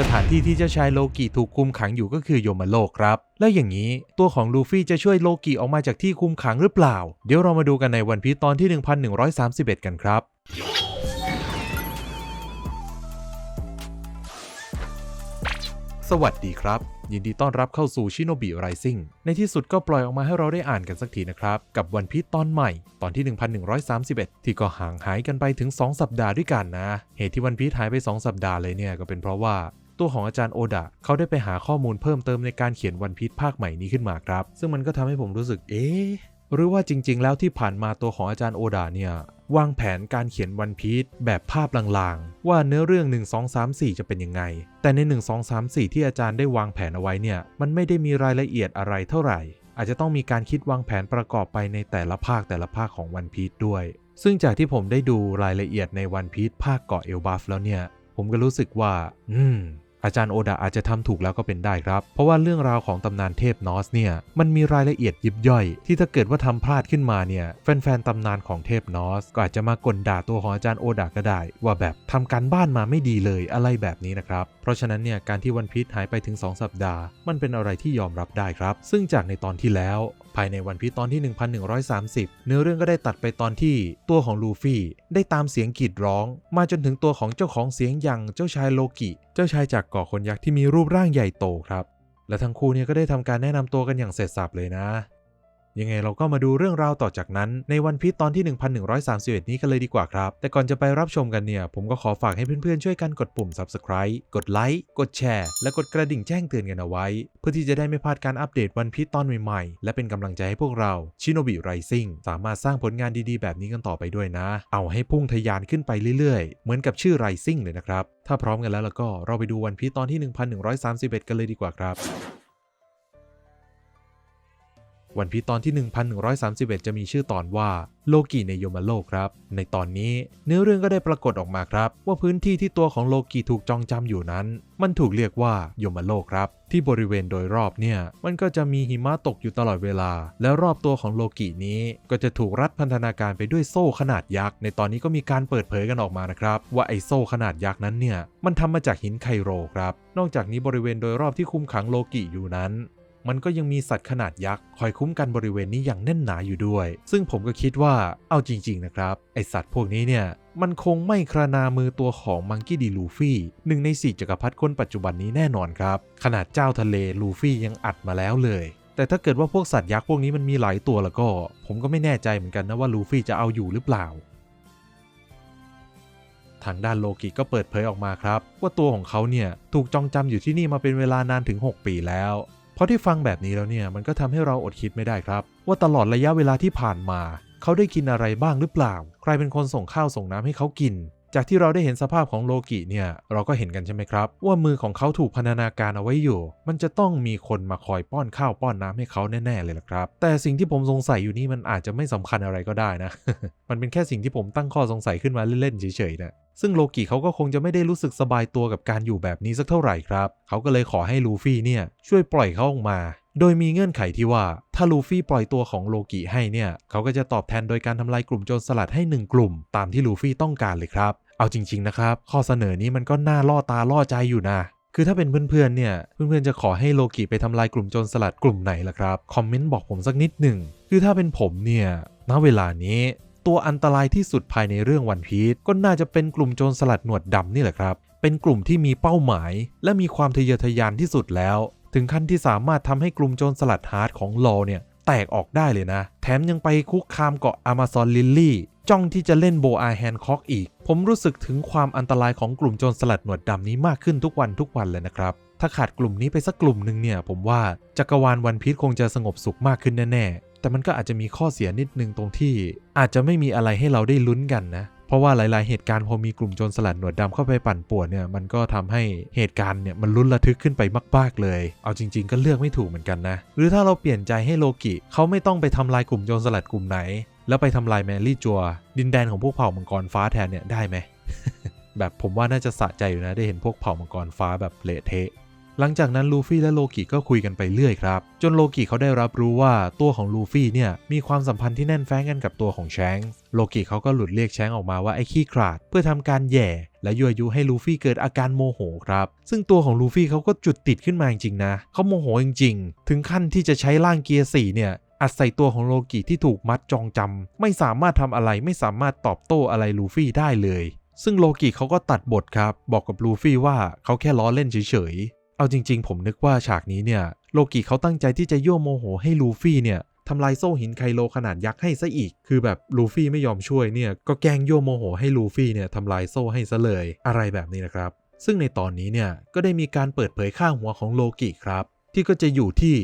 สถานที่ที่เจ้าชายโลกิถูกคุมขังอยู่ก็คือโยมโลกครับ แล้วอย่างนี้ตัวของลูฟี่จะช่วยโลกิออกมาจากที่คุมขังหรือเปล่า เดี๋ยวเรามาดูกันในวันพีซตอนที่ 1131 กันครับสวัสดีครับ ยินดีต้อนรับเข้าสู่ชิโนบิไรซิ่งในที่สุดก็ปล่อยออกมาให้เราได้อ่านกันสักทีนะครับ กับวันพีซตอนใหม่ ตอนที่ 1131 ที่ก็ห่างหายกันไปถึง 2 สัปดาห์ด้วยกันนะ เหตุที่วันพีซหายไป 2 สัปดาห์เลยเนี่ย ก็เป็นเพราะว่า ตัวของอาจารย์โอดะเขาได้ไปหาข้อมูลเพิ่มเติมในการเขียนวันพีซภาคใหม่นี้ขึ้นมาครับ ซึ่งมันก็ทำให้ผมรู้สึกเอ๊ะหรือว่าจริง ๆ แล้วที่ผ่านมาตัวของอาจารย์โอดาเนี่ยวางแผนการเขียนวันพีซแบบภาพลางๆ ว่าเนื้อเรื่อง 1 2 3 4 จะเป็นยังไง แต่ใน 1 2 3 4 ที่อาจารย์ได้วางแผนเอาไว้เนี่ย มันไม่ได้มีรายละเอียดอะไรเท่าไหร่ อาจจะต้องมีการคิดวางแผนประกอบไปในแต่ละภาคแต่ละภาคของวันพีซด้วย ซึ่งจากที่ผมได้ดูรายละเอียดในวันพีซภาคเกาะเอลบัฟแล้วเนี่ย ผมก็รู้สึกว่า อืม อาจารย์โอดาอาจจะทำถูกแล้วก็เป็นได้ครับ เพราะว่าเรื่องราวของตำนานเทพนอสเนี่ยมันมีรายละเอียดยิบย่อย ที่ถ้าเกิดว่าทำพลาดขึ้นมาเนี่ยแฟนๆตำนานของเทพนอสก็อาจจะมากลด่าตัวของอาจารย์โอดาก็ได้ ว่าแบบทำการบ้านมาไม่ดีเลยอะไรแบบนี้นะครับเพราะฉะนั้นเนี่ยการที่วันพีชหายไปถึง 2 สัปดาห์ มันเป็นอะไรที่ยอมรับได้ครับ ซึ่งจากในตอนที่แล้ว ภายในวันพีตอนที่ 1130 เนื้อเรื่องก็ได้ตัดไปตอนที่ตัวของลูฟี่ได้ตามเสียงกรีดร้อง มาจนถึงตัวของเจ้าของเสียงอย่างเจ้าชายโลกิ เจ้าชายจากเกาะคนยักษ์ที่มีรูปร่างใหญ่โตครับ และทั้งคู่เนี่ยก็ได้ทำการแนะนำตัวกันอย่างเสร็จสับเลยนะ ยังไงเราก็มาดูเรื่องราวต่อจากนั้นในวันพีชตอนที่ 1131 นี้กันเลยดีกว่าครับ แต่ก่อนจะไปรับชมกันเนี่ย ผมก็ขอฝากให้เพื่อนๆ ช่วยกันกดปุ่ม subscribe กดไลค์กดแชร์และกดกระดิ่งแจ้งเตือนกันเอาไว้ เพื่อที่จะได้ไม่พลาดการอัปเดตวันพีชตอนใหม่ๆ และเป็นกำลังใจให้พวกเราชิโนบิไรซิ่งสามารถสร้างผลงานดีๆ แบบนี้กันต่อไปด้วยนะ เอาให้พุ่งทะยานขึ้นไปเรื่อยๆ เหมือนกับชื่อไรซิ่งเลยนะครับถ้าพร้อมกันแล้วแล้วก็เราไปดูวันพีชตอนที่ 1131 กันเลยดีกว่าครับ วันพีตอนที่ 1131 จะมีชื่อตอนว่าโลกิในโยมโลกครับ ในตอนนี้เนื้อเรื่องก็ได้ปรากฏออกมาครับ ว่าพื้นที่ที่ตัวของโลกิถูกจองจำอยู่นั้น มันถูกเรียกว่าโยมโลกครับ ที่บริเวณโดยรอบเนี่ย มันก็จะมีหิมะตกอยู่ตลอดเวลา แล้วรอบตัวของโลกินี้ก็จะถูกรัดพันธนาการไปด้วยโซ่ขนาดยักษ์ ในตอนนี้ก็มีการเปิดเผยกันออกมานะครับ ว่าไอ้โซ่ขนาดยักษ์นั้นเนี่ยมันทำมาจากหินไคโรครับ นอกจากนี้บริเวณโดยรอบที่คุมขังโลกิอยู่นั้น มันก็ยังมีสัตว์ขนาดยักษ์คอยคุ้มกันบริเวณนี้อย่างแน่นหนาอยู่ด้วย ซึ่งผมก็คิดว่าเอาจริง ๆ นะครับ ไอสัตว์พวกนี้เนี่ยมันคงไม่ครานามือตัวของมังกี้ดีลูฟี่หนึ่งในสี่จักรพรรดิคนปัจจุบันนี้แน่นอนครับ ขนาดเจ้าทะเลลูฟี่ยังอัดมาแล้วเลย แต่ถ้าเกิดว่าพวกสัตว์ยักษ์พวกนี้มันมีหลายตัวแล้วก็ ผมก็ไม่แน่ใจเหมือนกันนะว่าลูฟี่จะเอาอยู่หรือเปล่าทางด้านโลกิก็เปิดเผยออกมาครับ ว่าตัวของเขาเนี่ย ถูกจองจำอยู่ที่นี่มาเป็นเวลานานถึง 6 ปีแล้ว พราะที่ฟังแบบนี้แล้วเนี่ยมันก็ทำให้เราอดคิดไม่ได้ครับ ว่าตลอดระยะเวลาที่ผ่านมา เขาได้กินอะไรบ้างหรือเปล่า ใครเป็นคนส่งข้าวส่งน้ำให้เขากิน จากที่เราได้เห็นสภาพของโลกิเนี่ยเราก็เห็นกันใช่ไหมครับ ว่ามือของเขาถูกพนธนาการเอาไว้อยู่ มันจะต้องมีคนมาคอยป้อนข้าวป้อนน้ำให้เขาแน่ๆเลยละครับ แต่สิ่งที่ผมสงสัยอยู่นี่มันอาจจะไม่สำคัญอะไรก็ได้นะ มันเป็นแค่สิ่งที่ผมตั้งข้อสงสัยขึ้นมาเล่นๆเฉยๆนะซึ่งโลกิเขาก็คงจะไม่ได้รู้สึกสบายตัวกับการอยู่แบบนี้สักเท่าไหร่ครับ เขาก็เลยขอให้ลูฟี่เนี่ยช่วยปล่อยเขาออกมา โดยมีเงื่อนไขที่ว่าถ้าลูฟี่ปล่อยตัวของโลกิให้เนี่ย เขาก็จะตอบแทนโดยการทำลายกลุ่มโจรสลัดให้หนึ่งกลุ่ม ตามที่ลูฟี่ต้องการเลยครับ เอาจริง ๆ นะครับ ข้อเสนอนี้มันก็น่าล่อตาล่อใจอยู่นะคือถ้าเป็นเพื่อนๆ เนี่ย เพื่อนๆ จะขอให้โลกิไปทำลายกลุ่มโจรสลัดกลุ่มไหนล่ะครับ คอมเมนต์บอกผมสักนิดหนึ่ง คือถ้าเป็นผมเนี่ย ณ เวลานี้ ตัวอันตรายที่สุดภายในเรื่องวันพีชก็น่าจะเป็นกลุ่มโจรสลัดหนวดดำนี่แหละครับ เป็นกลุ่มที่มีเป้าหมาย และมีความทะเยอทะยานที่สุดแล้ว ถึงขั้นที่สามารถทำให้กลุ่มโจรสลัดฮาร์ดของลอเนี่ย แตกออกได้เลยนะ แถมยังไปคุกคามเกาะอ m มาซอนลิลลี่จ้องที่จะเล่นโบอาแฮนคอกอีก ผมรู้สึกถึงความอันตรายของกลุ่มโจรสลัดหนวดดำนี้มากขึ้นทุกวันทุกวันเลยนะครับ ถ้าขาดกลุ่มนี้ไปสักกลุ่มหนึ่งเนี่ย ผมว่าจักรวาลวันพีชคงจะสงบสุขมากขึ้นแน่ๆ แต่มันก็อาจจะมีข้อเสียนิดนึงตรงที่ อาจจะไม่มีอะไรให้เราได้ลุ้นกันนะ เพราะว่าหลาย ๆ เหตุการณ์พอมีกลุ่มโจรสลัดหนวดดำเข้าไปปั่นป่วนเนี่ยมันก็ทำให้เหตุการณ์เนี่ยมันลุ้นระทึกขึ้นไปมาก ๆ เลย เอาจริง ๆ ก็เลือกไม่ถูกเหมือนกันนะ หรือถ้าเราเปลี่ยนใจให้โลกิเขาไม่ต้องไปทำลายกลุ่มโจรสลัดกลุ่มไหน แล้วไปทำลายแมรี่จัว ดินแดนของพวกเผ่ามังกรฟ้าแทนเนี่ยได้ไหมแบบผมว่าน่าจะสะใจอยู่นะได้เห็นพวกเผ่ามังกรฟ้าแบบเละเทะ หลังจากนั้นลูฟี่และโลกิก็คุยกันไปเรื่อยครับ จนโลกิเขาได้รับรู้ว่าตัวของลูฟี่เนี่ยมีความสัมพันธ์ที่แน่นแฟ้งกันกับตัวของแชงโลกิเขาก็หลุดเรียกแชงออกมาว่าไอ้ขี้ขลาด เพื่อทำการแย่ และยั่วยุให้ลูฟี่เกิดอาการโมโหครับ ซึ่งตัวของลูฟี่เขาก็จุดติดขึ้นมาจริงๆนะเขาโมโหจริงๆ ถึงขั้นที่จะใช้ร่างเกียร์สี่เนี่ยอัดใส่ตัวของโลกิที่ถูกมัดจองจำไม่สามารถทำอะไรไม่สามารถตอบโต้อะไรลูฟี่ได้เลยซึ่งโลกิเขาก็ตัดบทครับ บอกกับลูฟี่ว่าเขาแค่ล้อเล่นเฉย เอาจริง ๆ ผมนึกว่าฉากนี้เนี่ยโลกิเขาตั้งใจที่จะยั่วโมโหให้ลูฟี่เนี่ยทำลายโซ่หินไคโลขนาดยักษ์ให้ซะอีก คือแบบลูฟี่ไม่ยอมช่วยเนี่ย ก็แกล้งยั่วโมโหให้ลูฟี่เนี่ยทำลายโซ่ให้ซะเลย อะไรแบบนี้นะครับ ซึ่งในตอนนี้เนี่ย ก็ได้มีการเปิดเผยค่าหัวของโลกิครับ ที่ก็จะอยู่ที่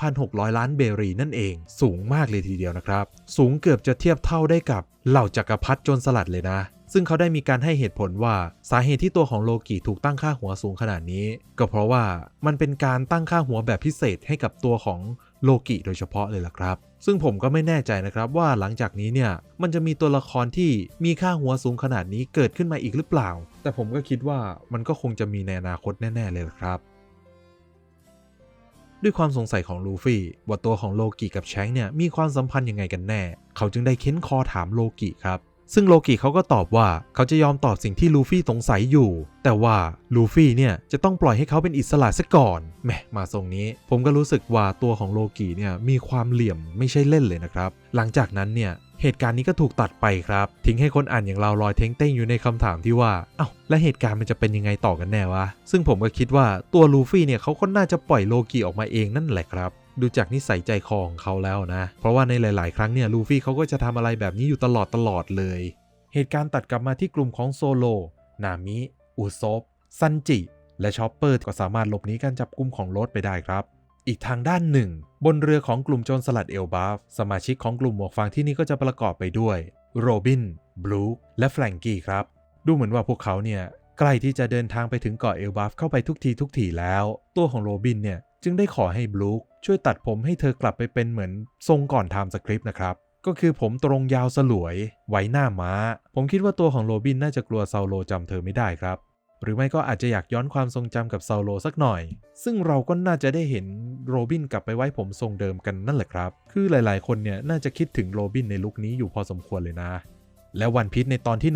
2,600 ล้านเบรีนั่นเอง สูงมากเลยทีเดียวนะครับ สูงเกือบจะเทียบเท่าได้กับเหล่าจักรพรรดิโจรสลัดเลยนะ ซึ่งเขาได้มีการให้เหตุผลว่าสาเหตุที่ตัวของโลกิถูกตั้งค่าหัวสูงขนาดนี้ ก็เพราะว่ามันเป็นการตั้งค่าหัวแบบพิเศษให้กับตัวของโลกิโดยเฉพาะเลยล่ะครับ ซึ่งผมก็ไม่แน่ใจนะครับว่าหลังจากนี้เนี่ย มันจะมีตัวละครที่มีค่าหัวสูงขนาดนี้เกิดขึ้นมาอีกหรือเปล่า แต่ผมก็คิดว่ามันก็คงจะมีในอนาคตแน่ ๆ เลยล่ะครับด้วยความสงสัยของลูฟี่ว่าตัวของโลกิกับแชงเนี่ยมีความสัมพันธ์ยังไงกันแน่ เขาจึงได้เค้นคอถามโลกิครับ ซึ่งโลกิเขาก็ตอบว่าเขาจะยอมตอบสิ่งที่ลูฟี่สงสัยอยู่ แต่ว่าลูฟี่เนี่ยจะต้องปล่อยให้เขาเป็นอิสระซะก่อนแหมมาทรงนี้ ผมก็รู้สึกว่าตัวของโลกิเนี่ยมีความเหลี่ยมไม่ใช่เล่นเลยนะครับ หลังจากนั้นเนี่ยเหตุการณ์นี้ก็ถูกตัดไปครับ ทิ้งให้คนอ่านอย่างเราลอยเท้งเต้งอยู่ในคำถามที่ว่า เอ้า และเหตุการณ์มันจะเป็นยังไงต่อกันแน่วะ ซึ่งผมก็คิดว่าตัวลูฟี่เนี่ยเขาก็น่าจะปล่อยโลกิออกมาเองนั่นแหละครับ ดูจากนิสัยใจคอของเขาแล้วนะ เพราะว่าในหลาย ๆ ครั้งเนี่ยลูฟี่เขาก็จะทำอะไรแบบนี้อยู่ตลอดตลอดเลย เหตุการณ์ตัดกลับมาที่กลุ่มของโซโล นามิ อุซบซันจิ และชอปเปอร์ก็สามารถหลบหนีการจับกุมของโรสไปได้ครับ อีกทางด้านหนึ่ง บนเรือของกลุ่มโจรสลัดเอลบาฟสมาชิกของกลุ่มหมวกฟางที่นี่ก็จะประกอบไปด้วยโรบิน บลูคและแฟรงกี้ครับ ดูเหมือนว่าพวกเขาเนี่ยใกล้ที่จะเดินทางไปถึงเกาะเอลบาฟเข้าไปทุกทีทุกทีแล้ว ตัวของโรบินเนี่ย จึงได้ขอให้บลูคช่วยตัดผมให้เธอกลับไปเป็นเหมือนทรงก่อนไทม์สคริปต์นะครับ ก็คือผมตรงยาวสลวย ไว้หน้าม้า ผมคิดว่าตัวของโรบินน่าจะกลัวซาโลจำเธอไม่ได้ครับ หรือไม่ก็อาจจะอยากย้อนความทรงจำกับซาโลสักหน่อย ซึ่งเราก็น่าจะได้เห็นโรบินกลับไปไว้ผมทรงเดิมกันนั่นแหละครับ คือหลาย ๆ คนเนี่ยน่าจะคิดถึงโรบินในลุคนี้อยู่พอสมควรเลยนะและวันพีชในตอนที่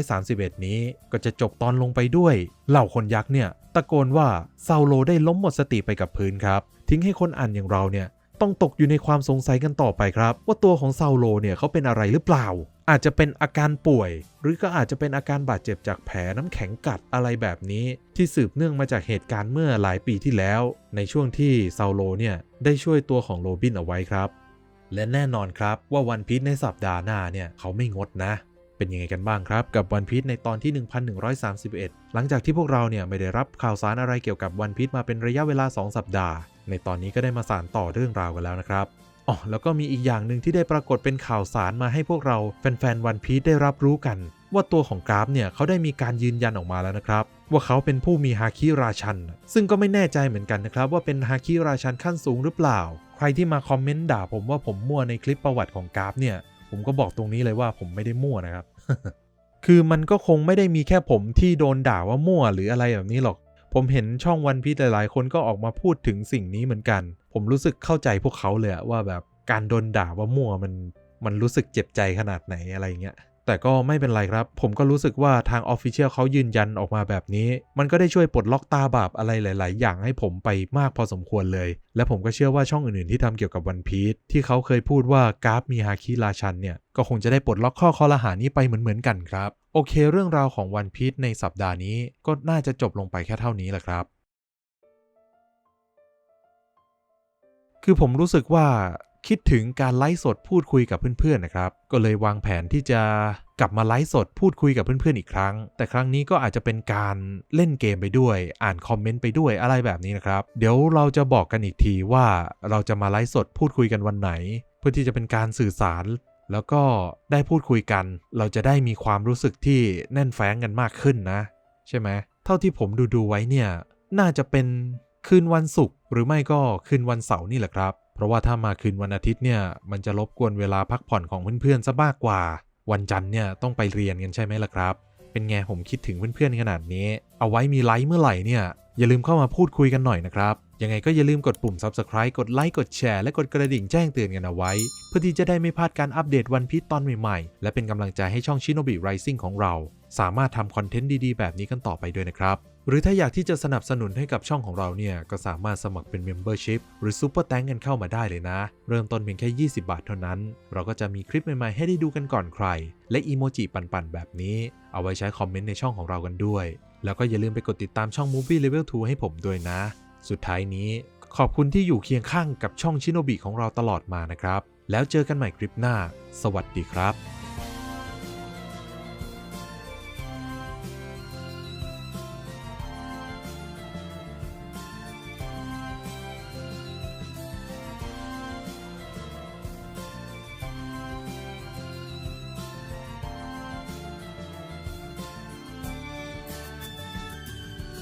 1131 นี้ก็จะจบตอนลงไปด้วย เหล่าคนยักษ์เนี่ยะโกนว่าซาโลได้ล้มหมดสติไปกับพื้นครับ ทิ้งให้คนอ่านอย่างเราเนี่ยต้องตกอยู่ในความสงสัยกันต่อไปครับ ว่าตัวของซาโลเนี่ยเขาเป็นอะไรหรือเปล่า อาจจะเป็นอาการป่วย หรือก็อาจจะเป็นอาการบาดเจ็บจากแผลน้ำแข็งกัดอะไรแบบนี้ ที่สืบเนื่องมาจากเหตุการณ์เมื่อหลายปีที่แล้ว ในช่วงที่ซาโลเนี่ยได้ช่วยตัวของโรบินเอาไว้ครับ และแน่นอนครับว่าวันพีชในสัปดาห์หน้าเนี่ยเขาไม่งดนะ เป็นยังไงกันบ้างครับ กับวันพีชในตอนที่ 1131 หลังจากที่พวกเราเนี่ยไม่ได้รับข่าวสารอะไรเกี่ยวกับวันพีชมาเป็นระยะเวลา 2 สัปดาห์ ในตอนนี้ก็ได้มาสานต่อเรื่องราวกันแล้วนะครับอ๋อแล้วก็มีอีกอย่างหนึ่งที่ได้ปรากฏเป็นข่าวสารมาให้พวกเราแฟนๆวันพีชได้รับรู้กัน ว่าตัวของกราฟเนี่ยเขาได้มีการยืนยันออกมาแล้วนะครับ ว่าเขาเป็นผู้มีฮาคิราชัน ซึ่งก็ไม่แน่ใจเหมือนกันนะครับ ว่าเป็นฮาคิราชันขั้นสูงหรือเปล่า ใครที่มาคอมเมนต์ด่าผมว่าผมมั่วในคลิปประวัติของกราฟเนี่ย ผมก็บอกตรงนี้เลยว่าผมไม่ได้มั่วนะครับ คือมันก็คงไม่ได้มีแค่ผมที่โดนด่าว่ามั่วหรืออะไรแบบนี้หรอก ผมเห็นช่องวันพีชหลายๆ คนก็ออกมาพูดถึงสิ่งนี้เหมือนกัน ผมรู้สึกเข้าใจพวกเขาเลยว่าแบบการโดนด่าว่ามั่วมันมันรู้สึกเจ็บใจขนาดไหนอะไรเงี้ย แต่ก็ไม่เป็นไรครับ ผมก็รู้สึกว่าทางออฟฟิเชียลเขายืนยันออกมาแบบนี้ มันก็ได้ช่วยปลดล็อกตาบาปอะไรหลาย ๆ อย่างให้ผมไปมากพอสมควรเลย และผมก็เชื่อว่าช่องอื่น ๆ ที่ทำเกี่ยวกับวันพีชที่เขาเคยพูดว่ากราฟมีฮาคิราชันเนี่ย ก็คงจะได้ปลดล็อกข้อคอรหานี้ไปเหมือน ๆ กันครับ โอเค เรื่องราวของวันพีชในสัปดาห์นี้ก็น่าจะจบลงไปแค่เท่านี้แหละครับคือผมรู้สึกว่า คิดถึงการไลฟ์สดพูดคุยกับเพื่อนๆนะครับ ก็เลยวางแผนที่จะกลับมาไลฟ์สดพูดคุยกับเพื่อนๆอีกครั้ง แต่ครั้งนี้ก็อาจจะเป็นการเล่นเกมไปด้วย อ่านคอมเมนต์ไปด้วยอะไรแบบนี้นะครับ เดี๋ยวเราจะบอกกันอีกทีว่าเราจะมาไลฟ์สดพูดคุยกันวันไหน เพื่อที่จะเป็นการสื่อสาร แล้วก็ได้พูดคุยกัน เราจะได้มีความรู้สึกที่แน่นแฟ้งกันมากขึ้นนะ ใช่ไหมเท่าที่ผมดูดูๆไว้เนี่ยน่าจะเป็นคืนวันศุกร์หรือไม่ก็คืนวันเสาร์นี่แหละครับ เพราะว่าถ้ามาคืนวันอาทิตย์เนี่ยมันจะรบกวนเวลาพักผ่อนของเพื่อนๆซะมากกว่า วันจันทร์เนี่ยต้องไปเรียนกันใช่ไหมล่ะครับ เป็นไงผมคิดถึงเพื่อนๆขนาดนี้ เอาไว้มีไลฟ์เมื่อไหร่เนี่ยอย่าลืมเข้ามาพูดคุยกันหน่อยนะครับ ยังไงก็อย่าลืมกดปุ่ม subscribe กดไลค์กดแชร์และกดกระดิ่งแจ้งเตือนกันเอาไว้ เพื่อที่จะได้ไม่พลาดการอัปเดตวันพีชตอนใหม่ๆ และเป็นกำลังใจให้ช่อง Shinobi Rising ของเรา สามารถทำคอนเทนต์ดีๆ แบบนี้กันต่อไปด้วยนะครับ หรือถ้าอยากที่จะสนับสนุนให้กับช่องของเราเนี่ย ก็สามารถสมัครเป็น Membership หรือ Super t a n k กันเข้ามาได้เลยนะ เริ่มต้นเพียงแค่ 20 บาทเท่านั้น เราก็จะมีคลิปใหม่ๆ ให้ได้ดูกันก่อนใคร และอีโมจิปั่นๆ แบบนี้ เอาไว้ใช้คอมเมนต์ในช่องของเรากันด้วย แล้วก็อย่าลืมไปกดติดตามช่อง Movie Level 2 ให้ผมด้วยนะ สุดท้ายนี้ ขอบคุณที่อยู่เคียงข้างกับช่องชิโนบิของเราตลอดมานะครับแล้วเจอกันใหม่คลิปหน้า สวัสดีครับ